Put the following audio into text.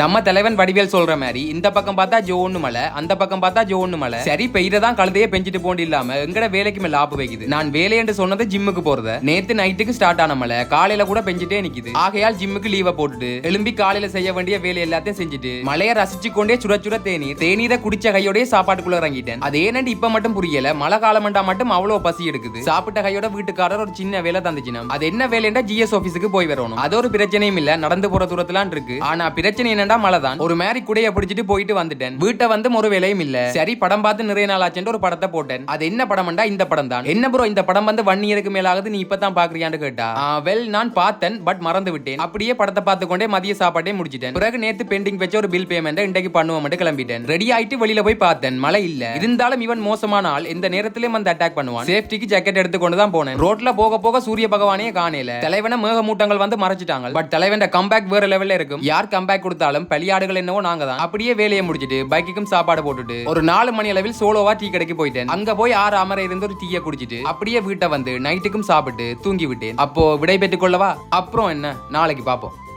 நம்ம தலைவன் வடிவேல் சொல்ற மாதிரி இந்த பக்கம் பார்த்தா ஜோன்னு மலை அந்த பக்கம் பார்த்தா ஜோன்னு மலை சரி பெய்ததான் கழுதையே பெஞ்சிட்டு போண்டு இல்லாம எங்கட வேலைக்கு மேல லாப்பு வைக்குது. நான் வேலை என்று சொன்னது ஜிம்முக்கு போறத. நேத்து நைட்டுக்கு ஸ்டார்ட் ஆன மலை காலையில கூட பெஞ்சிட்டே நிக்குது. ஆகையால் ஜிம்முக்கு லீவை போட்டுட்டு எழும்பி காலையில செய்ய வேண்டிய வேலை எல்லாத்தையும் செஞ்சுட்டு மலையை ரசிச்சு கொண்டே சுட சுட தேநீர் தேநீரை குடிச்ச கையோடய சாப்பாட்டுக்குள்ள இறங்கிட்டேன். அது ஏனண்டு இப்ப மட்டும் புரியல மழை காலமண்டா மட்டும் அவ்வளவு பசி எடுக்குது. சாப்பிட்ட கையோட வீட்டுக்காரர் ஒரு சின்ன வேலை தந்துச்சுனா அது என்ன வேலைன்னா ஜிஎஸ் ஆபீஸுக்கு போய் வரணும். அது ஒரு பிரச்சனையும் இல்ல நடந்து போற தூரத்துலாம் இருக்கு. ஆனா பிரச்சனை என்ன என்னடா மழை தான் ஒரு மாதிரி குடைய பிடிச்சிட்டு போயிட்டு வந்துட்டேன். வீட்டை வந்து ஒரு வேலையும் இல்ல. சரி படம் பார்த்து நிறைய நாள் ஆச்சுன்னு ஒரு படத்தை போட்டேன். அது என்ன படம்டா? இந்த படம் தான் என்ன ப்ரோ இந்த படம் வந்து ஒன் இயருக்கு மேலாகுது நீ இப்பதான் பாக்குறியான்னு கேட்டா? வெல் நான் பார்த்தேன் பட் மறந்து விட்டேன் அப்படியே படத்தை பார்த்து கொண்டே மதிய சாப்பாட்டே முடிச்சிட்டேன். பிறகு நேத்து பெண்டிங் வச்ச ஒரு பில் பேமெண்ட் இன்றைக்கு பண்ணுவோம் மட்டும் கிளம்பிட்டேன். ரெடி ஆயிட்டு வெளியில போய் பார்த்தேன். மழை இல்ல. இருந்தாலும் இவன் மோசமான ஆள். இந்த நேரத்திலே வந்து அட்டாக் பண்ணுவான். சேஃப்டிக்கு ஜாக்கெட் எடுத்து கொண்டு தான் போனேன். ரோட்ல போக போக சூரிய பகவானே காணல. தலைவனை மேகமூட்டங்கள் வந்து மறைச்சிட்டாங்க. பட் தலைவன் கம்பேக் வேற லெவல்ல இருக்கும். யார் கம்பேக் கொடுத்தாலும் பலியாடுகள் என்னவோ நாங்க தான் அப்படியே வேலையை முடிச்சிட்டு பைக்குக்கும் சாப்பாடு போட்டுட்டு ஒரு நாலு மணி அளவில் சோலோவா டீ கடைக்கு போயிட்டேன். அங்க போய் ஆறு அமர இருந்து ஒரு டீயை குடிச்சிட்டு அப்படியே வீட்டை வந்து நைட்டுக்கும் சாப்பிட்டு தூங்கி விட்டேன் அப்போ விடை பெற்றுக் கொள்ளவா? அப்புறம் என்ன? நாளைக்கு பார்ப்போம்.